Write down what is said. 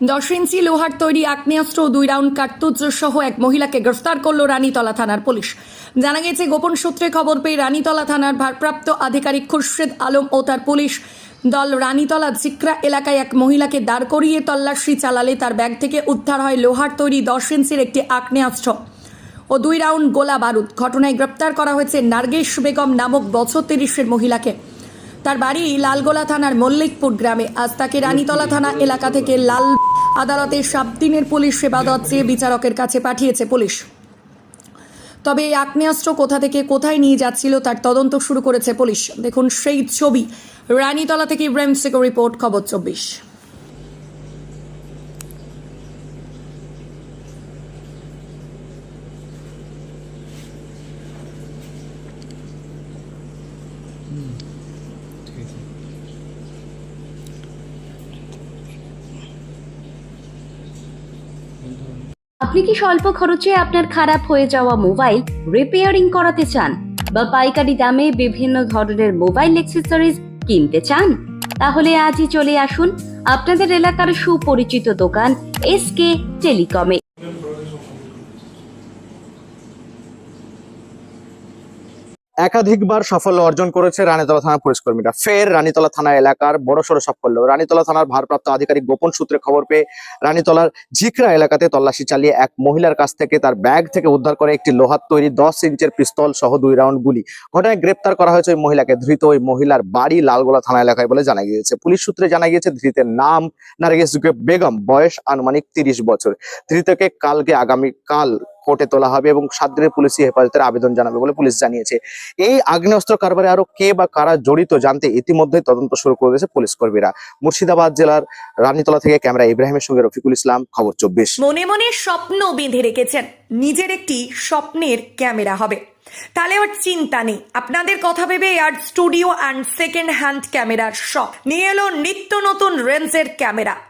দশ ইঞ্চি লোহার তৈরি আগ্নেয়াস্ত্র ও দুই রাউন্ড কার্তুজ সহ এক মহিলাকে গ্রেফতার করল রানীতলা থানার পুলিশ। জানা গেছে, গোপন সূত্রে খবর পেয়ে রানীতলা থানার ভারপ্রাপ্ত আধিকারিক খুরশেদ আলম ও তার পুলিশ দল রানীতলা জিকরা এলাকায় এক মহিলাকে দাঁড় করিয়ে তল্লাশি চালালে তার ব্যাগ থেকে উদ্ধার হয় লোহার তৈরি দশ ইঞ্চির একটি আগ্নেয়াস্ত্র ও দুই রাউন্ড গোলা বারুদ। ঘটনায় গ্রেপ্তার করা হয়েছে নার্গেশ বেগম নামক বছর তিরিশের মহিলাকে। তার বাড়ি লালগোলা থানার মল্লিকপুর গ্রামে। আজ তাকে রানীতলা থানা এলাকা থেকে লাল আদালতে সাত দিনের পুলিশ সেবা দত চেয়ে বিচারকের কাছে পাঠিয়েছে পুলিশ। তবে এই আগ্নেয়াস্ত্র কোথা থেকে কোথায় নিয়ে যাচ্ছিল তার তদন্ত শুরু করেছে পুলিশ। দেখুন সেই ছবি, রানীতলা থেকে ইব্রাহিম সিকো রিপোর্ট, খবর চব্বিশ। আপনি কি স্বল্প খরচে আপনার খারাপ হয়ে যাওয়া মোবাইল রিপেয়ারিং করাতে চান বা পাইকারি দামে বিভিন্ন ধরনের মোবাইল অ্যাক্সেসরিজ কিনতে চান? তাহলে আজই চলে আসুন আপনাদের এলাকার সুপরিচিত দোকান এস কে টেলিকমে। একাধিকবার সাফল্য অর্জন করেছে রানীতলা থানার পুলিশ কর্মীরা ফের রানীতলা থানা এলাকার বড়সড় সাফল্য রানীতলা থানার ভারপ্রাপ্ত আধিকারিক গোপন সূত্রে খবর পেয়ে রানীতলার ঝিকরা এলাকাতে তল্লাশি চালিয়ে এক মহিলার কাছ থেকে তার ব্যাগ থেকে উদ্ধার করে একটি লোহার তৈরি দশ ইঞ্চের পিস্তল সহ দুই রাউন্ড গুলি। ঘটনায় গ্রেপ্তার করা হয়েছে ওই মহিলাকে। ধৃত ওই মহিলার বাড়ি লালগোলা থানা এলাকায় বলে জানা গিয়েছে। পুলিশ সূত্রে জানা গিয়েছে, ধৃতের নাম নার্গিস বেগম। বয়স আনুমানিক তিরিশ বছর। ধৃতকে কালকে আগামী কাল কোর্টে তোলা হবে এবং সাত দিনের পুলিশি হেফাজতের আবেদন জানাবে বলে পুলিশ জানিয়েছে। এই আগ্নেয়াস্ত্র কারবারে আরও কে বা কারা জড়িত জানতে ইতিমধ্যে তদন্ত শুরু করে দিয়েছে পুলিশ কর্মীরা। মুর্শিদাবাদ জেলার রানীতলা থেকে ক্যামেরা ইব্রাহিমের সঙ্গে রফিকুল ইসলাম, খবর চব্বিশ। মনে মনে স্বপ্ন বেঁধে রেখেছেন। নিজের একটি স্বপ্নের ক্যামেরা হবে। তাহলে আর চিন্তা নেই। আপনাদের কথা ভেবে আর স্টুডিও অ্যান্ড সেকেন্ড হ্যান্ড ক্যামেরার শখ। নিয়ে এলো নিত্য নতুন রেঞ্জের ক্যামেরা।